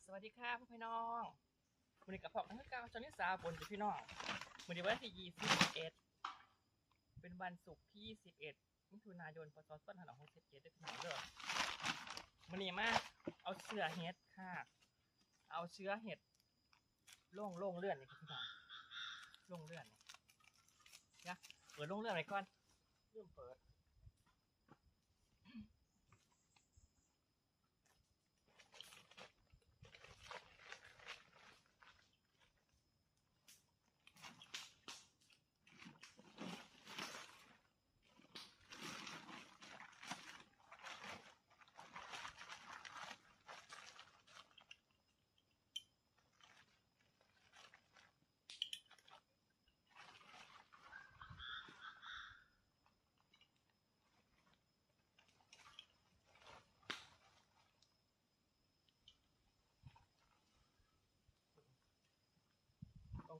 สวัสดีค่ะพ่อพี่น้องวันนี้กับผมทั้งเก้าชนิสาบนกับพี่น้องวันนี้วันที่ยี่สิบเอ็ดเป็นวันศุกร์ที่สิบเอ็ดมิถุนายนพศสองพันห้าร้อยหกสิบเจ็ดด้วยพี่น้องเด้อวันนี้มาเอาเชื้อเห็ดค่ะ เอาเชื้อเห็ดโล่งโล่งเลื่อนนี่ค่ะพี่น้องโล่งเลื่อนนี่นะเปิดโล่งเลื่อนไปก่อนเริ่มเปิด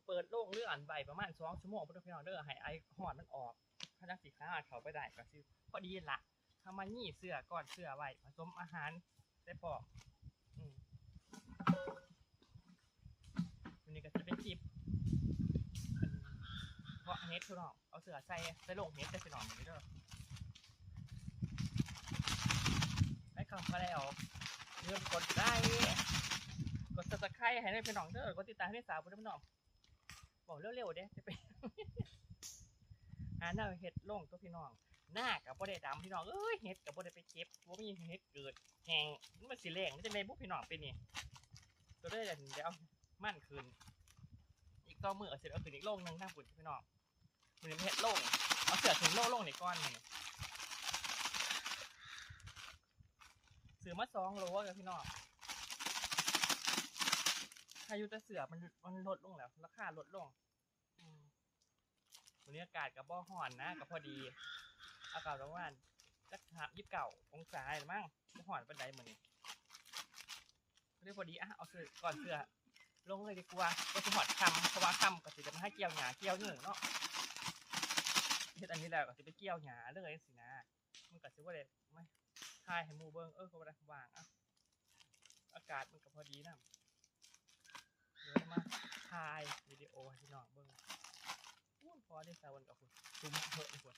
เปิดโล่งเลื่อนใบประมาณสองชั่วโมงเพื่อพี่น้องเด้อให้ไอหอดมันออกถ้าจังสีข้าเขาไปได้ก็คือพอดีละทำมานี่เสื้อก่อนเสื้อไว้ผสมอาหารได้ปอกอืมอันนี้ก็จะเป็นจิบเพราะเฮ็ดพี่น้องเอาเสื้อใส่ใส่ลงเฮ็ดได้พี่น้องอย่างนี้เด้อได้คำก็แล้วเริ่มกดได้กด subscribe ให้ได้พี่น้องเด้อกดติดตามให้สาวพี่น้อง บอกเร็วๆเด้จะไป หาหน้าเห็ดล่งตัวพี่น้อง หน้ากับบ่ได้ดำพี่น้องเอ้ยเห็ดกับบ่ได้ไปเก็บบ่มีเห็ดเกิดแหงมันสิแรงมันจะในบุกพี่น้องเป็นนี่ตัวได้เดี๋ยวมั่นคืนอีกต่อมือเอาเสร็จเอาคืนอีกโลงหนึงทางปุ่นพี่น้องมือเห็ดโลงเอาเสือถึงโลโลงในก้อนนี่ซื้อมาสองโลกับพี่น้องายุต่เสือมันมันลดลงแล้วราคาลดลงวันนี้อากาศกับบ่ฮ้อนนะกับพอดี อากาศประมาณจักหายิบเก้าองศาหรือมั้งบ่ฮ้อนปานใดมื้อนี้เรียกพอดีอะเอาเสือก่อนเสือลงเลยดีกว่าก็สิฮอดคำเพราะว่าคำก็สิจะมาให้เกี่ยวหญ้าเกี่ยวหนึ่งเนาะเฮ็ดอันนี้แล้วก็สิไปเกี่ยวหญ้าเลยสินะมันก็สิบ่ได้ไม่ถ่ายให้หมูเบิ่งเออก็บ่ได้ว่างอะอากาศมันก็พอดีนำเดี๋ยวมาถ่ายวิดีโอให้พี่น้องเบิ่งพูดพอได้สาวันกับคุณซุ้มเถอะดีกว่า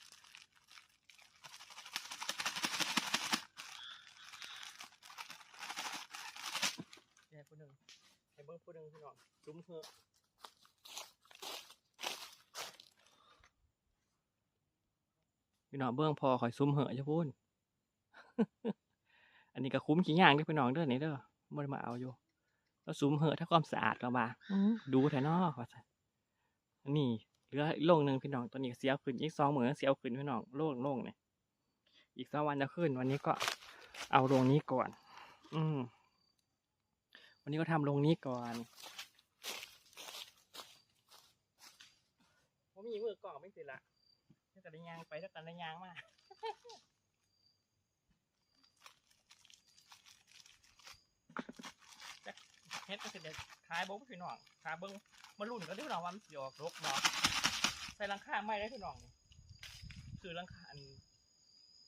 แกผู้หนึ่งให้เบิ่งผู้หนึ่งพี่น้องซุ้มเถอะพี่น้องเบิ่งพอคอยซุ้มเหอะจะพูดอันนี้ก็คุ้มขี้ย่างด้อพี่น้องเด้อนี่เด้อบ่ได้มาเอาอยู่ แล้วสุมเหอะถ้าความสะอาดก็มาดูแถวนอกว่าซะอันนี้เหลืออีกโล่งหนึ่งพี่น้องตัวนี้ก็เสียขึ้นอีกสองเหมือนเสียขึ้นพี่น้องโล่งโล่งเนี่ยอีกสองวันจะขึ้น วันนี้ก็เอาลงนี้ก่อน อืมวันนี้ก็ทำลงนี้ก่อนผมมีมือกล่องไม่ติดละถ้ากันได้ยางไปถ้ากันได้ยางมา เฮ็ดก็สิเด็ดขายบ่พี่น้องขายเบิ่งมารุ่นก็ได้พี่น้องว่ามันสิออกรกเนาะใส่หลังคาไม้ได้พี่น้องคือหลังคาอัน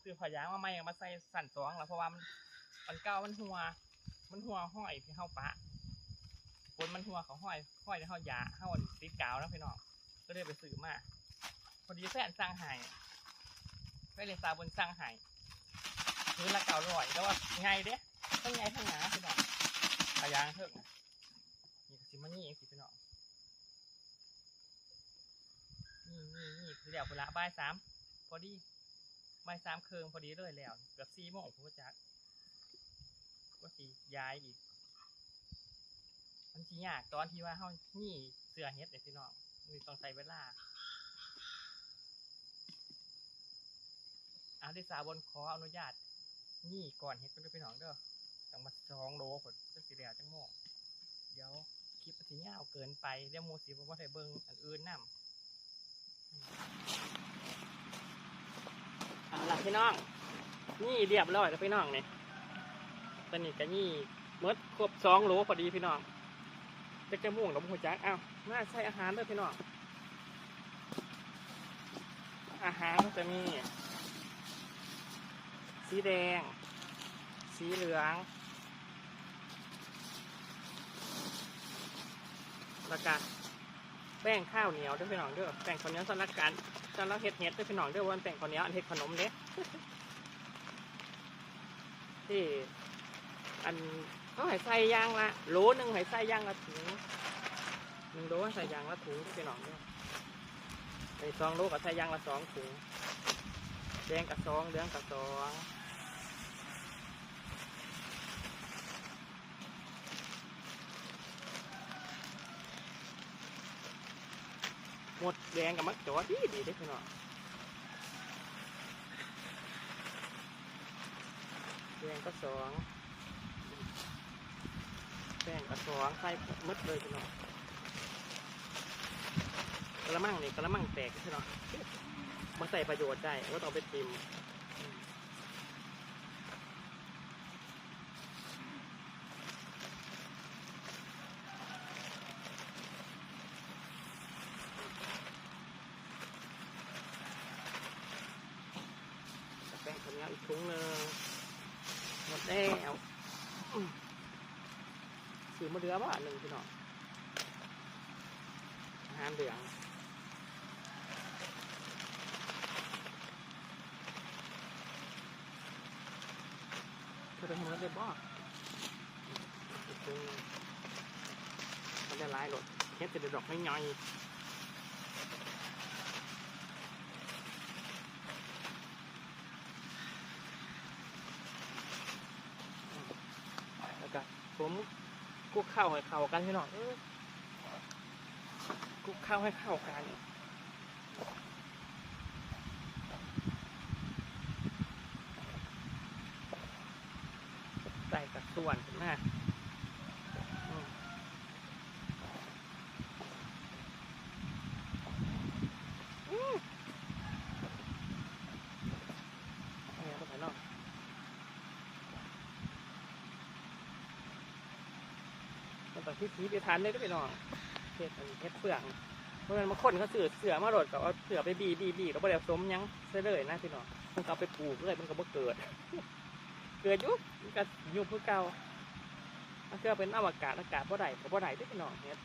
คือพยางมาไม้มาใส่สั่นสองแล้วเพราะว่ามันมันเก่ามันหัว มันหัวห้อยที่เฮาปะคนมันหัวเขาห้อยห้อยในเฮายาเฮาติดกาวนะพี่น้องก็เลยไปซื้อมาพอดีแฟนสั่งให้ไปเลยตาบนสั่งให้คือละเก่าร้อยแล้วว่าไงเด้ทั้งไงทั้งหนาพี่น้อง ขายางเถอะนี่ก็สิมานี่เองสิพี่น้องนี่นี่นี่คือเดี๋ยวเวลาบ่ายสามพอดีบ่ายสามเคืองพอดีเลยแล้ว เกือบสี่โมงผมก็จักก็สิย้ายอีก มันสิยากตอนที่ว่าเฮานี่เสื้อเฮ็ดเนี่ยพี่น้องนี่ต้องใช้เวลาอาที่สาบนขออนุญาตนี่ก่อนเฮ็ดก็ด้วยพี่น้องเด้อ ต้องมาสองโลผลจะสีเหลืองจังโมงเดี๋ยวคลิปมันสิยาวเกินไปเดี๋ยวโมสีผมว่าได้เบิ่งอันอื่นนำเอาล่ะพี่น้อง นี่เรียบร้อยแล้วพี่น้องเนี่ยตอนนี้ก็นี่หมดครบสองโลพอดีพี่น้องจะจะม่วงกับหัวจักอ้าวน่าใช้อาหารด้วยพี่น้อง อาหารก็จะมี สีแดง สีเหลือง แล้วก็แป้งข้าวเหนียวด้วยพี่น้องเด้อแป้งข้าวเหนียวสำหรับการสำหรับเฮ็ดเฮ็ดด้วยพี่น้องเด้อวันแป้งข้าวเหนียวอันเฮ็ดขนมเด้ที่อันเขาให้ใส่ยางละโหลหนึ่งให้ใส่ยางละถุงหนึ่งโหลใส่ยางละถุงพี่น้องเด้อไอ้สองโลก็ใส่ยางละสองถุงแดงกับสองเหลืองกับสอง หมดแดงกับมักจอดีดีได้อพี่น้องแดงก็สองแป้งก็สองใส่มดเลยพี่น้องกระมังนี่กระมังแตกพี่น้องมาใส่ประโยชน์ได้ว่าต้องเอาไปติมแป้งข้าวเหนียวอีกถุงหนึ่งหมดแล้วอืม ซื้อมาเดือบ้าหนึ่งพี่น้องอาหารเหลืองเธอไปทำอะไรได้บ้างมันจะลายหลดเฮ็ดจะได้ดอกไม่ย่อยแล้วก็ผมกุก ข้าวให้เข้ากันพี่น้องคลุกข้าวให้เข้ากันใส่กับส่วนขึ้นมาอืมอืมเอาอย่างนั้นไปเนาะ มันต้องที่สีไปทานได้ด้วยพี่น้องเฮ็ดเฮ็ดเปลืองเพราะงั้นบาคนเขาเสือเสือมาโดดกับเอาเสือไปบีบีบีแล้วบ่ได้ผสมยังเสียเลยนะพี่น้องมันก็เอาไปปลูกเลยมันก็บ่เกิด เกิดยุมันก็อยู่เพื่อเก่าถ้าเกิดเป็นอวกาศอากาศบ่ได้ก็บ่ได้เด้วยพี่น้องเฮ็ด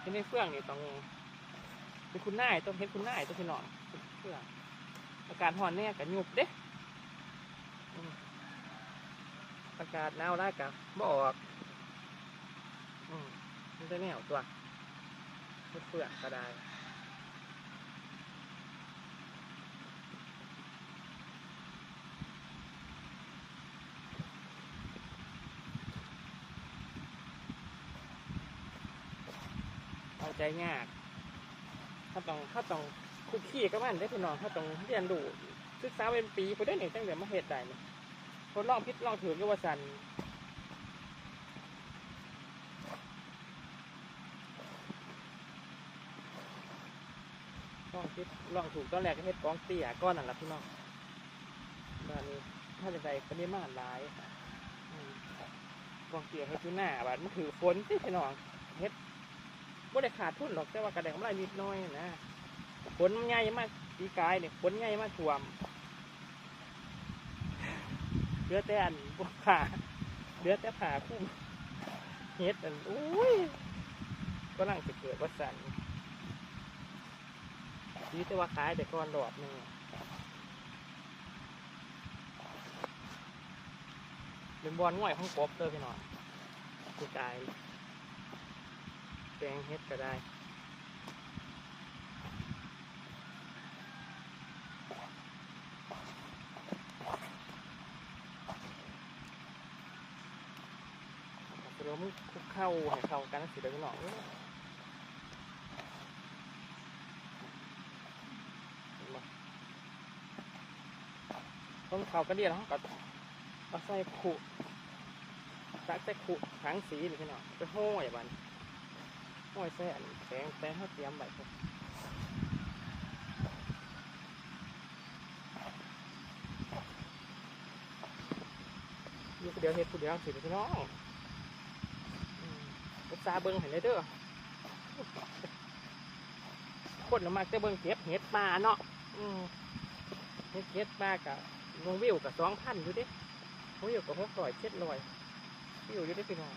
เฮ็ดในเฟื่องนี่ต้องเป็นคุณนายต้องเฮ็ดคุณนายต้องพี่น้องเฟื่องอากาศร้อนเนี่ยก็ยุบเด้ อากาศหนาวร้ายก็บ่ออกอืมมันจะแนวตัวเฮ็ดเฟื่องก็ได้เอาใจยากถ้าต้องถ้าต้องคุกคีกับมันได้พี่น้องถ้าต้องเรียนรู้ศึกษาเป็นปีพอได้หนึ่งตั้งแต่มาเหตุใดเนี่ย ทดลองพิษลองถือกับว่าสันลองพิษลองถูกตอนแรกก็เฮ็ดกองเตี้ยก้อนนั่นแหละพี่น้องตอนนี้ถ้าจะใส่ปริมาณหลายกองเตี้ยเฮ็ดอยู่หน้าบาดมันถือฝนที่พี่น้องเฮ็ดบ่ได้ขาดทุนหรอกแต่ว่ากระแดงกำไรนิดหน้อยนะผลมันใหญ่มากปีกายเนี่ยผลใหญ่มากท่วม ลือแต่อันพวกผ่าเหลือแต่ผ่าคุ้มเฮ็ดอันอุ้ยก็นั่งจะเกิดวัสันดีแต่ว่าขายแต่ก้อนดอกนึงเป็นบอลง่อยของกบเลยพี่น้องปีกายแกงเฮ็ดก็ได้ จะล้มคุกเข้าให้เข้ากันสิเดี๋ยวพี่น้องเอ้ยเนบ่ต้นเขาก็เดียวเขาก็เอาใส่ขุตักใส่ขุถังสีนี่พี่น้องไปห้อยบันห้อยแซ่แสงแสงเขาเตรียมไว้ครับอยู่เดียวเฮ็ดคนเดียวสิพี่น้อง ษาเบิ่งให้เลยเด้อคนมักจะเบิ่งเก็บเห็ดป่าเนาะเฮ็ดเห็ดป่ากับลงวิวกับสองพันอยู่ดิวิวกับหกร้อยเจ็ดร้อยวิวอยู่ดิพี่น้อง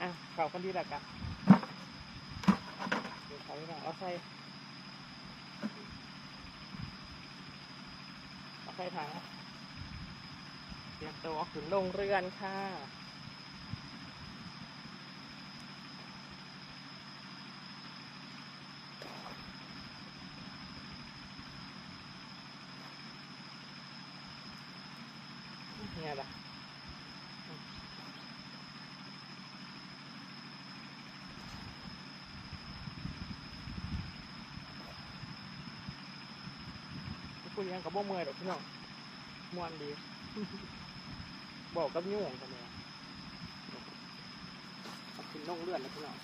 อะเข่ากันดีแล้วกันเดี๋ยวเขาไม่ได้เอาใส่เอาใส่ถังเตรียมตัวขึ้นลงเรือนค่ะ คุยกันกับบ่เมื่อยดอกพี่น้องมวนดี บอกกับยุ่งกันเลยเอาขึ้นลงเลื่อนนะพี่น้อง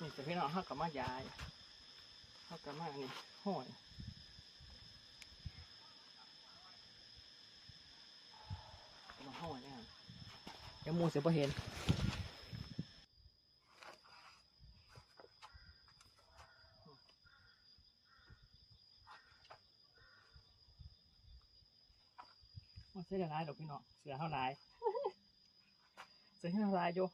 นี่แต่พี่น้องเขากับมายายเขากับมานี่ห้ยมาห้ยเนี่ยเดี๋ยวมูเสียบ่เห็น มันเสียหลายดอกพี่น้องเสือเท่าไรเสือเท่าไรอยู่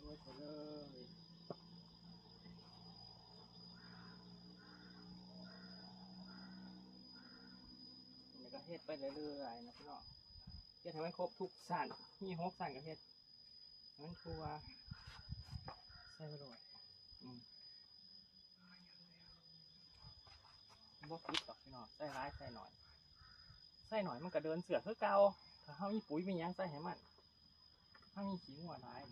ดูไปเลยนี่ก็เฮ็ดไปเรื่อยๆนะพี่น้องเฮ็ดให้มันครบทุกสั่นมีหกสั่นก็เฮ็ดมันทัว ส่ไปเลยอืมบ่คิดดอกพี่น้องใส่ร้ายใส่หน่อย ใส่หน่อยมันก็เดินเสือกคือเก่าถ้าเฮามีปุ๋ยมีหยังใส่ให้มันถ้ามีขี้งัวร้าย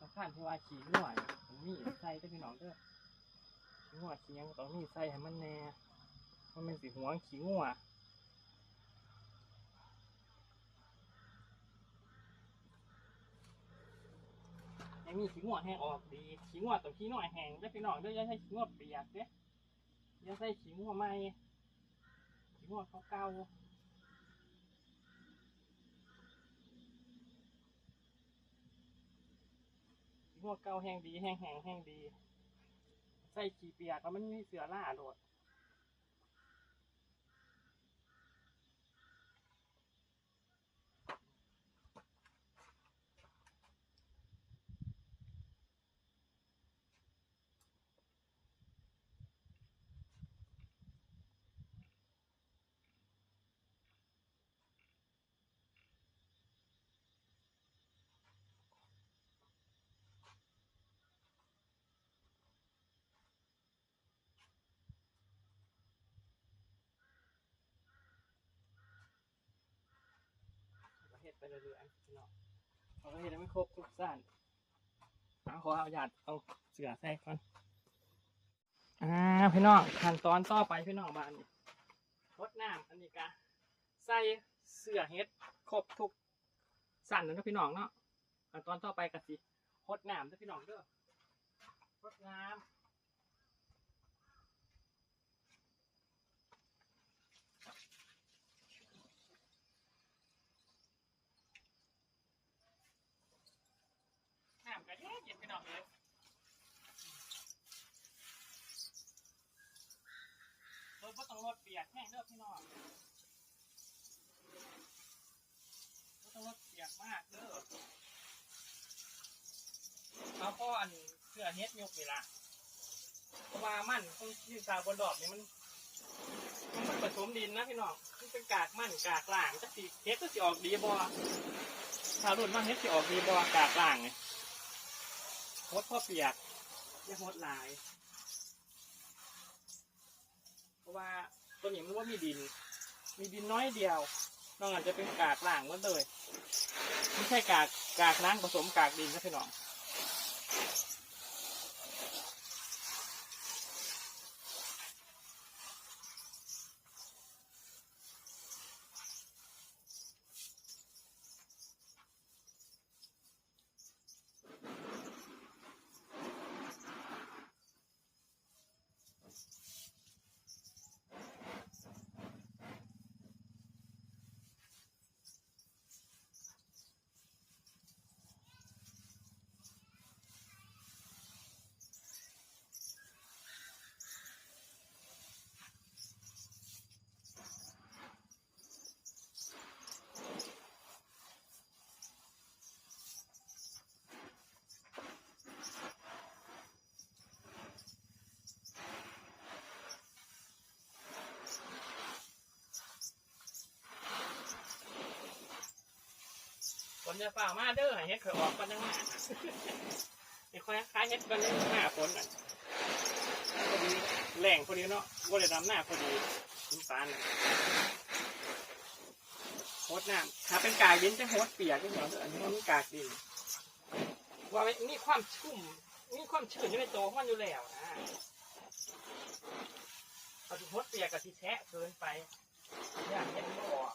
สำคัญที่ว่าขี้งัวมันมีใส่เด้อพี่น้องเด้อขี้งัวขี้หยังก็ต้องมีใส่ให้มันแน่มันเป็นสีหัวขี้งัว มีขี้งัวแห้งออกดีขี้งัวต้องขี้น้อยแห้งได้พี่น้องด้ออย่าใช้ขี้งัวเปียกเด้ออย่าใช้ขี้งัวใหม่ขี้งัวเก่าขี้งัวเก่าแห้งดีแห้งแห้งแห้งดี ใส่ขี้เปียกแล้วมันมีเสือล่าโดดก็ เฮ็ดไปเรื่อยๆพี่น้องเราก็เฮ็ดให้มันครบทุกสั้นเอาขอเอาหยาดเอาเสือใส่ก่อนอ่าพี่น้องขั้นตอนต่อไปพี่น้องบ้านนี่รดน้ำอันนี้กะใส่เสือเฮ็ดครบทุกสั้นแล้วนะพี่น้องเนาะขั้นตอนต่อไปกะสิรดน้ำเด้อพี่น้องเด้อรดน้ำ น้ำกระเทศเย็ นไปหน่อยเลยรถก็ต้องรถเปียกแห้งเด้อพี่น้องรถต้องรถเปียกมากเด้อเอาพ่ออันเสื้อเฮ็ดยกนี่ละเพราะว่ามันต้องยืนตาบนดอกนี่มันมันผสมดินนะพี่น้องมันเป็นกากมันกากหลางจะสีเฮ็ดก็สิออกดีบ่ถ้ารุ่นว่าเฮ็ดสิออกดีบ่กากหลางไง โคตรพ่อเปียกอย่าโคตรหลาย เพราะว่าตัวนี้มันว่ามีดิน มีดินน้อยเดียวนอกจากจะเป็นกากล่างมันเลย ไม่ใช่กากกากน้ำผสมกากดินนะพี่น้อง นจะฝ่ามาเด้อให้เฮ็ดเขือออกกันจังมาไอ้คอยคล้ายเฮ็ดกันหน้าฝนอะพอดีแหล่งพอดีเนาะว่าจะดำหน้าพอดีคุณปานน่ะโฮดน้ำถ้าเป็นกากดินจะโฮดเปียกก็เหรออันนี้มันกากดินว่ามันมีความชุ่มมีความชื้นอยู่ในตัวมันอยู่แล้วนะเอาที่โฮดเปียกกับที่แทะเกินไปอย่างเห็นบ่ออก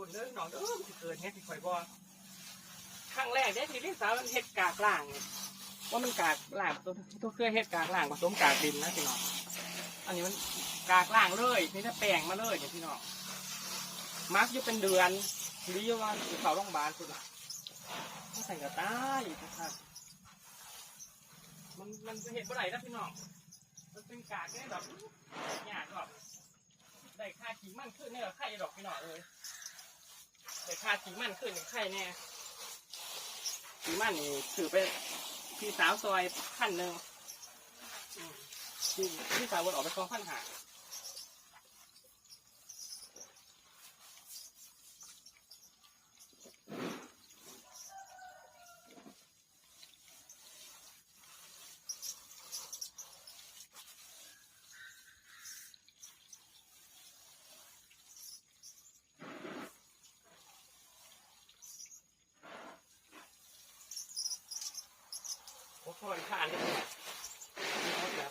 รุ่นเด้อน้องเด้อสิเกิดเฮ็ดที่ข่อยบ่ครั้งแรกได้ที่ลิสาวมันเฮ็ดกากล่างนี่ว่ามันกากล่างตัวตัวเคยเฮ็ดกากล่างผสมกากดินนะพี่น้องอันนี้มันกากล่างเลยนี่ถ้าแป้งมาเลยเนี่ยพี่น้องมาร์กอยู่เป็นเดือนหรือว่าเข้าโรงพยาบาลสุดละต้องใส่กระต้ายนะครับมันมันจะเห็นบ่อได้นะพี่น้องมันเป็นกากได้แบบหยากแบบได้ค่าขีมันขึ้นเนี่ยไข่ดอกพี่น้องเลย แต่ค่าสีมันขึ้นไข่แน่สีมันนี่ถือไปพี่สาวซอยพันหนึ่งพี่สาววนออกไปคลองพันหาโอ้โหผ่านเลยมีหมดแล้ว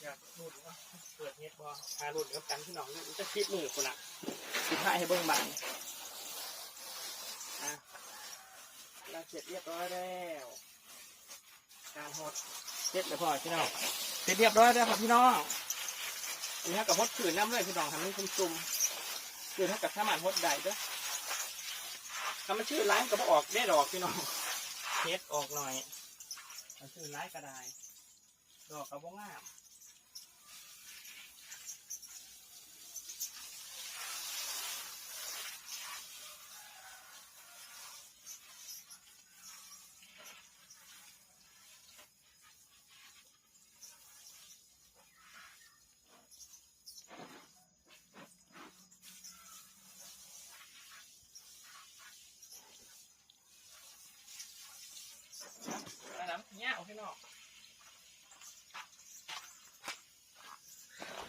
อยาก หลุดว่าเปิดเน็ตบ่หาหลุดกับกันพี่น้องนี่จะคิดมือคนละคิดให้ให้เบิ่งบานอะเราเสร็จเรียบร้อยแล้วการหดเสร็จแล้วพอพี่น้องเสร็จเรียบร้อยแล้วครับพี่น้องอันนี้กับหดขืนน้ำเลยพี่น้องทำให้ซุ่มๆคือเท่ากับสามารถหดได้เด้อถ้ามันชื่อร้านก็บออกได้ดอกพี่น้องเทสออกหน่อยมันชื่อร้านก็ได้ดอกกระบงามอันนั้นเนี้ยเอาพี่